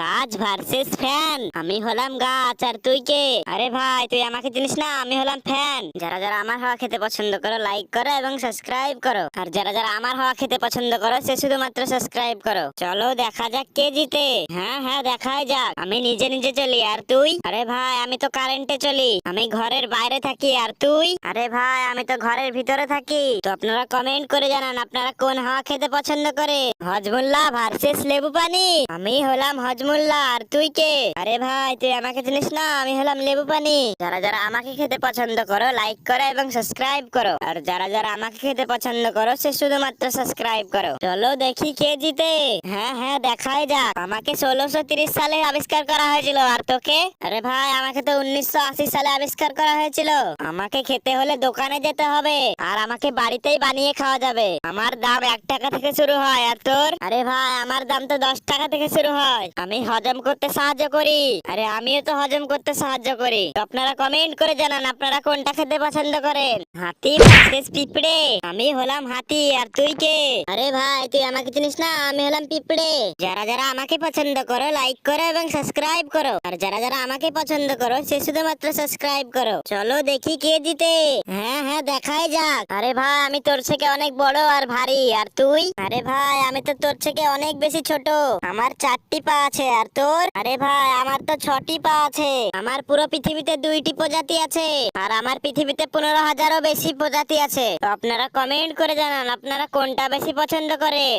গাছ versus fan আমি হলাম গাছ, আর তুই কে? আরে ভাই, তুই আমাকে চিনিস না, আমি হলাম ফ্যান যারা যারা আমার হাওয়া খেতে পছন্দ করো লাইক করো এবং সাবস্ক্রাইব করো। আর যারা যারা আমার হাওয়া খেতে পছন্দ করো, সে শুধুমাত্র সাবস্ক্রাইব করো। চলো দেখা যাক কে জিতে। হ্যাঁ হ্যাঁ দেখাই যাক। আমি নিজে নিজে চলি, আর তুই? আরে ভাই, আমি তো কারেন্টে চলি। আমি ঘরের বাইরে থাকি, আর তুই? আরে ভাই, আমি তো ঘরের ভিতরে থাকি। তো আপনারা কমেন্ট করে জানান, আপনারা কোন হাওয়া খেতে পছন্দ করে? হজমুল্লাহ ভার্সেস লেবু পানি। আমি হলাম হজমুল্লাহ আর তুই কে? আরে ভাই, তুই আমাকে চিনিস না? আমি হলাম লেবু পানি। যারা যারা আমাকে খেতে পছন্দ করো লাইক করো এবং সাবস্ক্রাইব করো। আর যারা যারা আমাকে খেতে পছন্দ করো, সে শুধুমাত্র সাবস্ক্রাইব করো। চলো দেখি কে জিতে। হ্যাঁ হ্যাঁ দেখাই যাক। আমাকে ষোলোশো তিরিশ সালে আবিষ্কার করা হয়েছিল। আর তোকে? আরে ভাই, আমাকে তো উনিশশো আশি সালে আবিষ্কার করা হয়েছিল। আমাকে খেতে হলে দোকানে যেতে হবে। আর আমাকে বাড়িতেই বানিয়ে খাওয়া যাবে। আমার দাম এক টাকা থেকে শুরু হয়। আর তোর? আরে ভাই, আমার দাম তো দশ টাকা থেকে শুরু হয়। আমি হজম করতে সাহায্য করি। আরে আমিও তো হজম করতে সাহায্য করি। আপনারা কমেন্ট করে জানান, আপনারা কোনটা খেতে পছন্দ করেন? হাতি পিঁপড়ে? আমি হলাম হাতি, আর তুই কে? আরে ভাই, তুই আমাকে চিনিস না? আমি হলাম পিঁপড়ে। যারা যারা আমাকে পছন্দ করো লাইক করো এবং সাবস্ক্রাইব করো। আর যারা যারা আমাকে পছন্দ করো, সে শুধুমাত্র সাবস্ক্রাইব করো। চলো দেখি কে জিতে। হ্যাঁ হ্যাঁ দেখাই যাক। আরে ভাই, আমি তোর থেকে অনেক বড় আর ভারী। আর তুই? আরে ভাই, আমি তো তোর থেকে অনেক বেশি ছোট। আমার চারটি পা আছে আর তোর? আরে ভাই, আমার তো ছটি পা আছে। আমার পুরো পৃথিবীতে দুইটি প্রজাতি আছে, আর আমার পৃথিবীতে পনেরো হাজারও বেশি প্রজাতি আছে। তো আপনারা কমেন্ট করে জানান, আপনারা কোনটা বেশি পছন্দ করে?